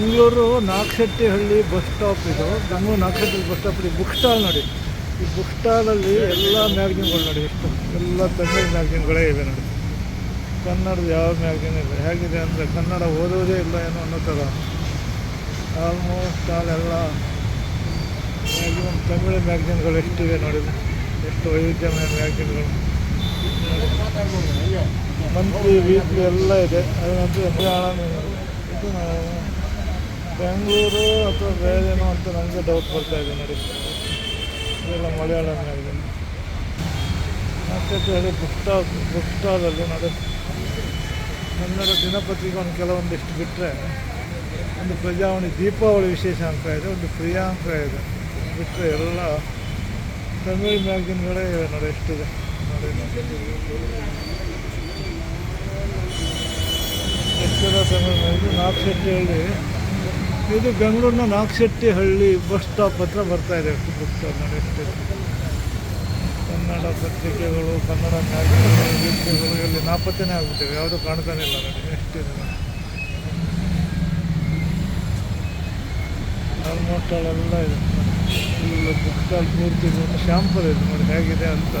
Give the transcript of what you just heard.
Bengaluru ನಾಗಶೆಟ್ಟಿಹಳ್ಳಿ bus stop ಇದು Bengaluru Nagashetti bus stop ಇದೆ book stall ನೋಡಿ. ಈ ಬುಕ್ ಸ್ಟಾಲಲ್ಲಿ ಎಲ್ಲ ಮ್ಯಾಗ್ಝಿನ್ಗಳು ನೋಡಿ, ಎಷ್ಟು ಎಲ್ಲ ತಮಿಳ್ ಮ್ಯಾಗ್ಝಿನ್ಗಳೇ ಇವೆ ನೋಡಿ. ಕನ್ನಡದ ಯಾವ ಮ್ಯಾಗ್ಝಿನ್ ಇಲ್ಲ. ಹೇಗಿದೆ ಅಂದರೆ ಕನ್ನಡ ಓದೋದೇ ಇಲ್ಲ ಏನೋ ಅನ್ನೋ ಥರ. ಆಲ್ಮೋಸ್ಟ್ ಅಲ್ಲೆಲ್ಲ ಮ್ಯಾಗ್ಝಿನ್ ತಮಿಳ್ ಮ್ಯಾಗ್ಝಿನ್ಗಳು ಎಷ್ಟಿವೆ ನೋಡಿ. ಎಷ್ಟು ವೈವಿಧ್ಯಮಯ ಮ್ಯಾಗ್ಝಿನ್ಗಳು ಮಂತ್ಲಿ ವೀಕ್ಲಿ ಎಲ್ಲ ಇದೆ. ಅದಂತೂ ಮಲಯಾಳಂ ಇದು ಬೆಂಗಳೂರು ಅಥವಾ ಬೇರೆನೋ ಅಂತ ನನಗೆ ಡೌಟ್ ಬರ್ತಾ ಇದೆ ನೋಡಿ. ಇದೆಲ್ಲ ಮಲಯಾಳಂ ಆಗಿದೆ. ಮತ್ತೆ ಹೇಳಿ ಬುಕ್ ಸ್ಟಾಲ್ ಬುಕ್ ಸ್ಟಾಲಲ್ಲಿ ನೋಡಿ ಕನ್ನಡ ದಿನಪತ್ರಿಕೆ ಒಂದು ಕೆಲವೊಂದಿಷ್ಟು ಬಿಟ್ಟರೆ ಒಂದು ಪ್ರಜಾವಾಣಿ ದೀಪಾವಳಿ ವಿಶೇಷ ಅಂತ ಇದೆ, ಒಂದು ಪ್ರಿಯಾಂಕ ಇದೆ. ಬಿಟ್ಟರೆ ಎಲ್ಲ ತಮಿಳ್ ಮ್ಯಾಗ್ಝಿನ್ಗಳೇ ಇವೆ ನೋಡಿ ಎಷ್ಟಿದೆ. ನೋಡಿ ಎಷ್ಟಿದೆ ತಮಿಳ್ ಸೆಟ್ ನಾಗಶೆಟ್ಟಿಹಳ್ಳಿ ಇದು ಬೆಂಗಳೂರಿನ ನಾಗಶೆಟ್ಟಿಹಳ್ಳಿ ಬಸ್ ಸ್ಟಾಪ್ ಹತ್ರ ಬರ್ತಾ ಇದೆ. ಬುಕ್ ಸ್ಟಾಪ್ ಕನ್ನಡ ಪತ್ರಿಕೆಗಳು, ಕನ್ನಡ ಗೀತೆಗಳು ಇಲ್ಲಿ ನಾಪತ್ತೆನೇ ಆಗ್ಬಿಟ್ಟಿವೆ. ಯಾವುದೂ ಕಾಣ್ತಾನೆ ಇಲ್ಲ ನನಗೆ. ಎಷ್ಟಿದೆ ಆಲ್ಮೋಸ್ಟ್ ಅಲ್ಲೆಲ್ಲ ಇದೆ. ಫುಲ್ ಬುಕ್ ಸ್ಟಾಲ್ ಪೂರ್ತಿ ಶ್ಯಾಂಪಲ್ ಇದೆ. ನೋಡಿ ಹೇಗಿದೆ ಅಂತ.